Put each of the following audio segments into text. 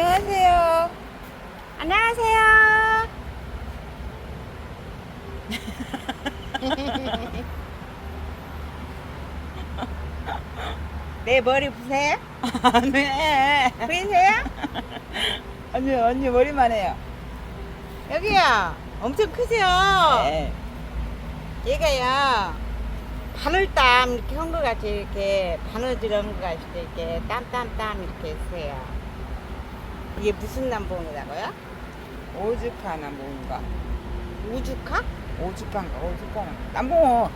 안녕하세요. 안녕하세요. 내 머리 보세요? 네. 보이세요? 언니, 언니 머리만 해요. 여기요. 엄청 크죠? 네. 얘가요. 바늘땀 이렇게 한것 같이 이렇게 바느질 한것 같이 이렇게 땀땀땀 이렇게 있어요. 이게 무슨 남봉이라고요? 오죽하나 뭔가. 우주카? 오죽한가, 오죽하나. 남봉어.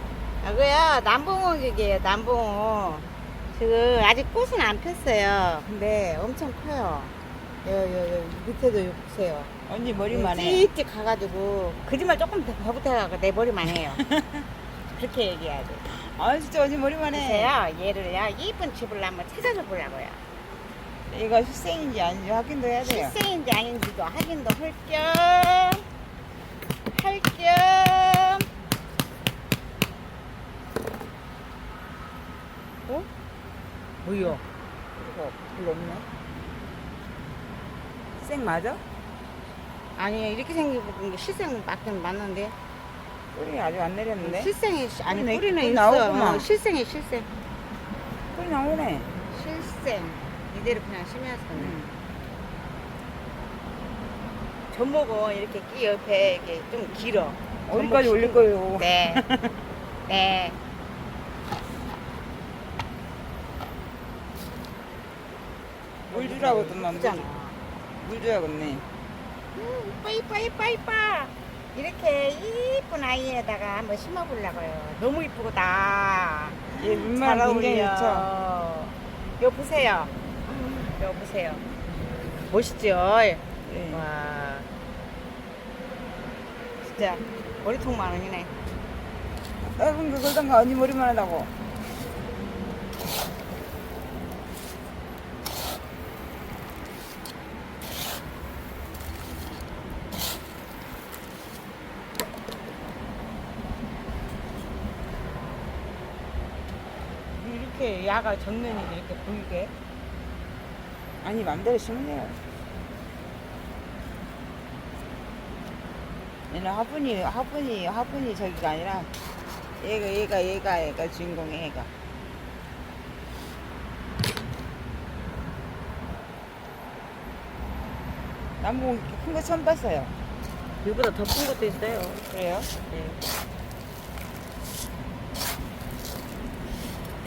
아고요 남봉옥이에요 남봉옥 지금 아직 꽃은 안 폈어요 근데 엄청 커요 여, 여, 여 밑에도 요 보세요 언니 머리만 해. 찌찌 가가지고 거짓말 조금 더 버붙어가고 내 머리만 해요 그렇게 얘기해야 돼 아, 진짜 언니 머리만 해. 그래서요 얘를요 이쁜 집을 한번 찾아서 보려고요 이거 실생인지 아닌지 확인도 해야 돼요. 실생인지 아닌지도 확인도 할 겸 할 겸 어? 뭐야? 이거 별로 없네. 생 맞아? 아니 이렇게 생긴 게 실생 맞긴 맞는데 뿌리 아직 안 내렸는데? 실생이 시- 아니 뿌리는 뿌리 있어 나오구만. 어, 실생이 실생 뿌리 나오네. 실생 이대로 그냥 심해서 응. 전목은 이렇게 끼 옆에 이렇게 좀 길어 어디까지 전목 올릴 거예요? 네. 네. 물 주라고 든만 물, 있잖아. 물 줘야겠네. 음, 이뻐 이뻐 이뻐 이뻐 이렇게 이쁜 아이에다가 한번 심어보려고요 너무 이쁘다 얘 물만 굉장히 좋죠. 요 보세요 요 보세요? 멋있죠? 네. 와. 진짜 머리통 만 원이네. 짧은 거 걸던가 언니 머리만 하다고. 이렇게 야가 정면이 이렇게 보이게 아니 맘대로 돼요. 얘는 화분이 화분이 화분이 저기가 아니라 얘가 얘가 얘가 얘가 주인공이 얘가. 남봉 이렇게 큰거 처음 봤어요. 이보다 더 큰 것도 있어요 그래요? 네.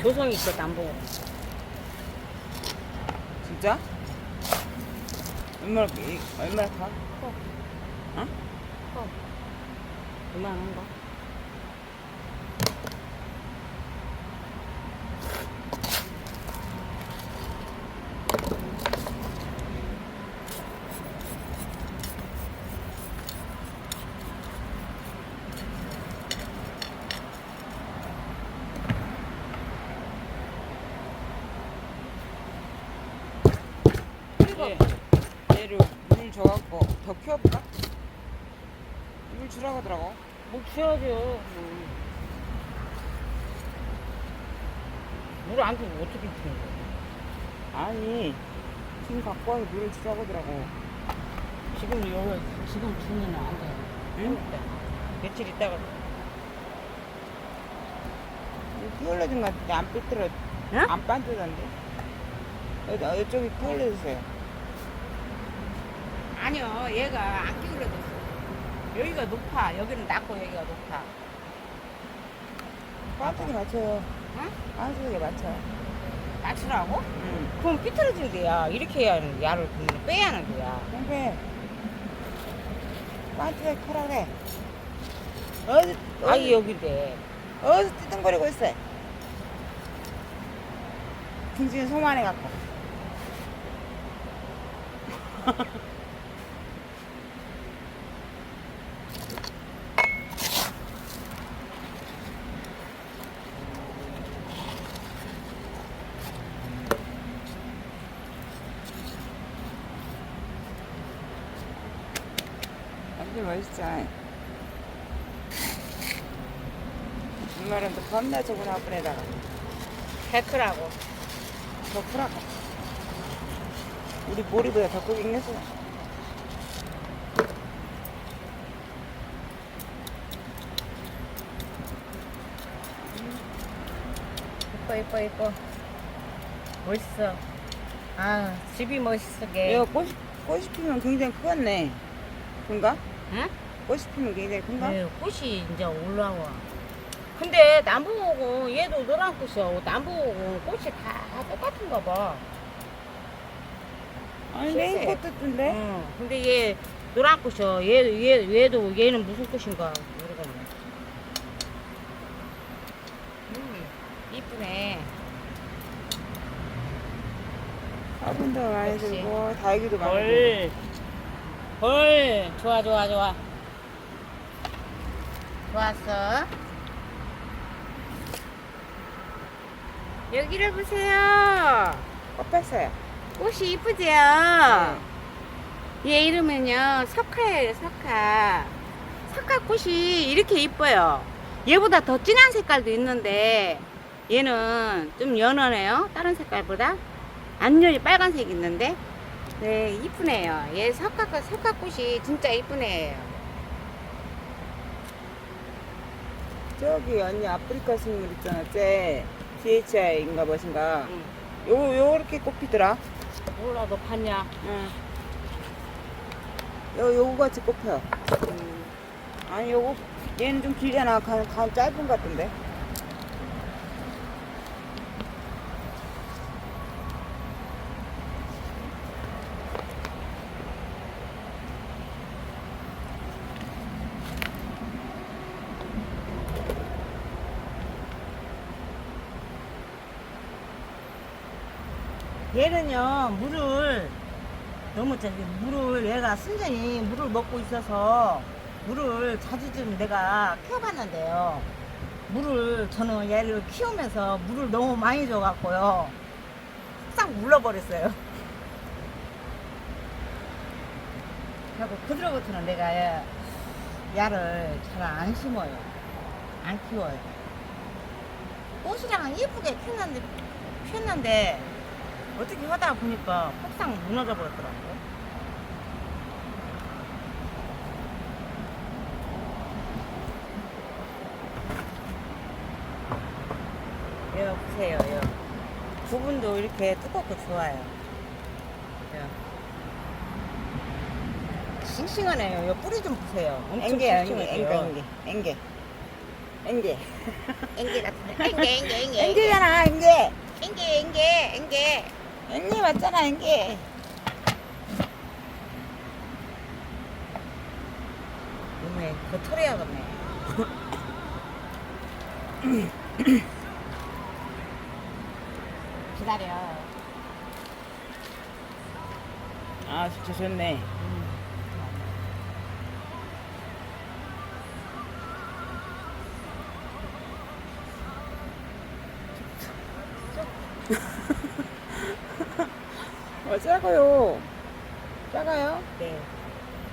조성이 있어 남봉 진짜? 얼마나 이- 얼마나 가? 어? 그만한 거 얘, 얘를 물 줘갖고 더 키워볼까? 물 주라고 하더라고. 뭐 줘야죠 물안 주면 어떻게 주는 거야 아니 지금 갖고 와서 물을 주라고 하더라고. 지금 여기 지금 주면 안 돼요 응? 며칠 있다가 피올려준 것 같은데 안 삐뚤어 응? 안 반듯한데? 여기 어, 이쪽이 피올려주세요. 아니요 얘가 안 기울어졌어 여기가 높아 여기는 낮고 여기가 높아 반듯하게 맞춰요. 응? 반듯하게 맞춰. 맞추라고? 응. 그럼 삐뚤어진대야 이렇게 해야 하는 야를 빼야 하는 거야 형배 반듯하게 커라 그래. 어디 아이 어디 여긴데 어디 띠뚱거리고 있어. 등지는 소만해 갖고. 완전 멋있잖아. 정말은 또 겁나 적은 화분에다가 데크라고 더 풀어가. 우리 머리보다 더 크게 생겼어. 이뻐 이뻐 이뻐 멋있어 아 집이 멋있어 게 얘가 꽃, 꽃이 피면 굉장히 크겠네. 큰가? 응? 꽃이 피면 굉장히 큰가? 네, 꽃이 이제 올라와 근데 남부옥은 얘도 노란 꽃이야 남부옥은 꽃이 다 똑같은가 봐 아니, 흰색. 레인 꽃도 뜬데? 응. 근데 얘 노란 꽃이야 얘, 얘, 얘도 얘는 무슨 꽃인가 모르겠네 음 이쁘네 화분도 많이 역시. 들고, 달기도 많이 들고. 헐. 헐. 좋아, 좋아, 좋아. 좋았어. 여기를 보세요. 꽃 뺐어요. 꽃이 이쁘지요? 네. 얘 이름은요, 석화예요, 석화. 석화 꽃이 이렇게 이뻐요. 얘보다 더 진한 색깔도 있는데, 얘는 좀 연하네요. 다른 색깔보다. 안연이 빨간색 있는데, 네, 이쁘네요. 얘 석화, 석화 꽃이 진짜 이쁘네요. 저기 언니 아프리카 식물 있잖아, 쟤. DHI인가 무엇인가. 응. 요, 요렇게 꽃 피더라. 몰라, 너 봤냐? 응. 요, 요거 같이 꽃 펴. 음. 아니, 요거, 얘는 좀 길잖아. 간, 간 짧은 것 같던데. 얘는요 물을 너무 저기 물을 얘가 순전히 물을 먹고 있어서 물을 자주 좀 내가 키워봤는데요. 물을 저는 얘를 키우면서 물을 너무 많이 줘갖고요 싹 물러버렸어요. 그리고 그 뒤로부터는 내가 얘, 얘를 잘 안 심어요. 안 키워요. 꽃이랑 예쁘게 폈는데 폈는데 어떻게 하다 보니까 폭삭 무너져 버렸더라고요. 여기 보세요, 여기. 부분도 이렇게 두껍고 좋아요. 여기. 싱싱하네요. 요 뿌리 좀 보세요. 엄청 앵게, 싱싱해요. 앵게, 앵게. 앵게. 앵게 같은데. 앵게, 앵게, 앵게. 앵게잖아, 앵게. 앵게, 앵게, 앵게. 앵게 맞잖아, 앵게. 어메, 그 털이야겠네. 기다려. 아, 진짜 좋네. 어, 작아요. 작아요? 네.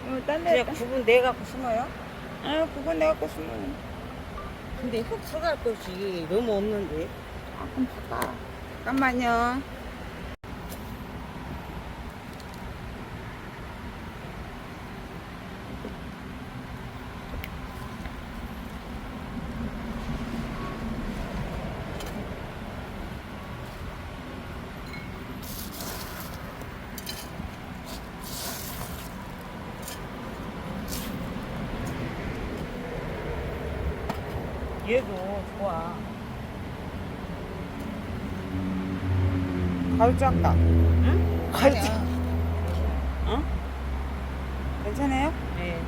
어, 딴 데, 그냥 구분 내 갖고 심어요? 아, 그건 내가 거 심어. 근데 흙 들어갈 곳이 너무 없는데. 아, 그럼 바꿔. 잠깐만요. 얘도 좋아. 가을 작다. 응? 가을. 작 어? 괜찮아요? 네.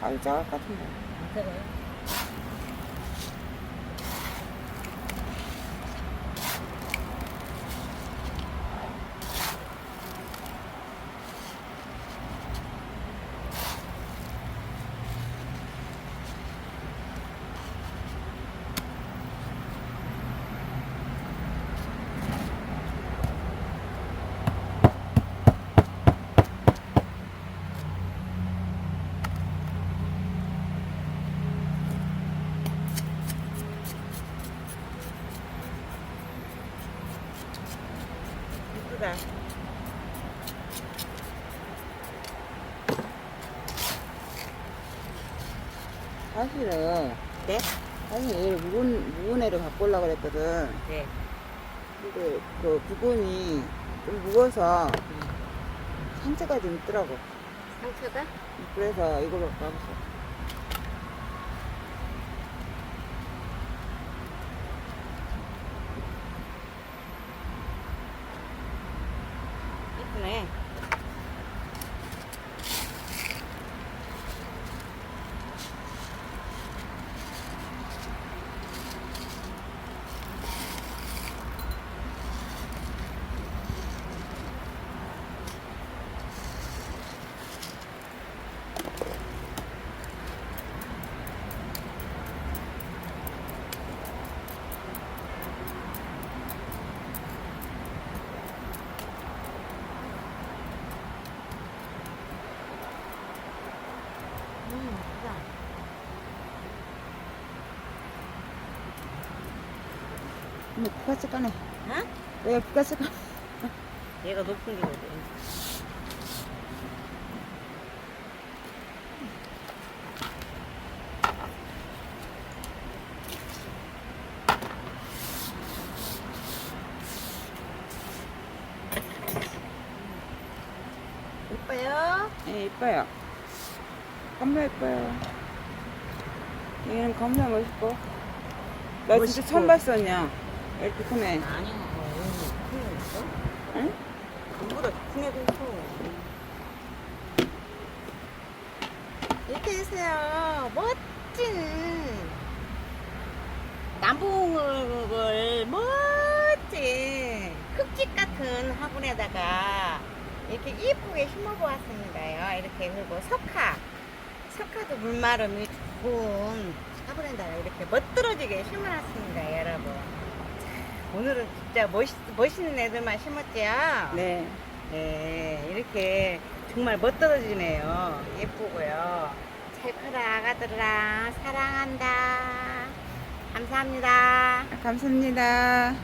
가을 것 같은데. 그래. 이 사실은 네? 사실 얘를 묵은, 묵은 애를 갖고 오려고 그랬거든. 네. 근데 그 부분이 좀 무거워서 상처가 좀 있더라고. 상처가? 그래서 이걸로 갖고 왔어. 이쁘네. 음, 이쁘다. 근데 부가스 까네. 어? 왜 부가스 까? 얘가 높은. 이뻐요? 예, 이뻐요. 겁나 이뻐요. 얘는 겁나 멋있고. 나 진짜 멋있고. 처음 그 냥. 이렇게 크네. 아니야. 있어? 응? 그보다 큰 애도 있어. 이렇게 해서요. 멋진 남봉을 멋진 흙집 같은 화분에다가 이렇게 이쁘게 심어보았습니다요. 이렇게 그리고 석화, 석화도 물마름이 좋은 화분에다가 이렇게 멋들어지게 심어놨습니다, 여러분. 자, 오늘은 진짜 멋있, 멋있는 애들만 심었지요? 네. 네, 이렇게 정말 멋들어지네요. 예쁘고요. 잘 커라, 아가들아. 사랑한다. 감사합니다. 감사합니다.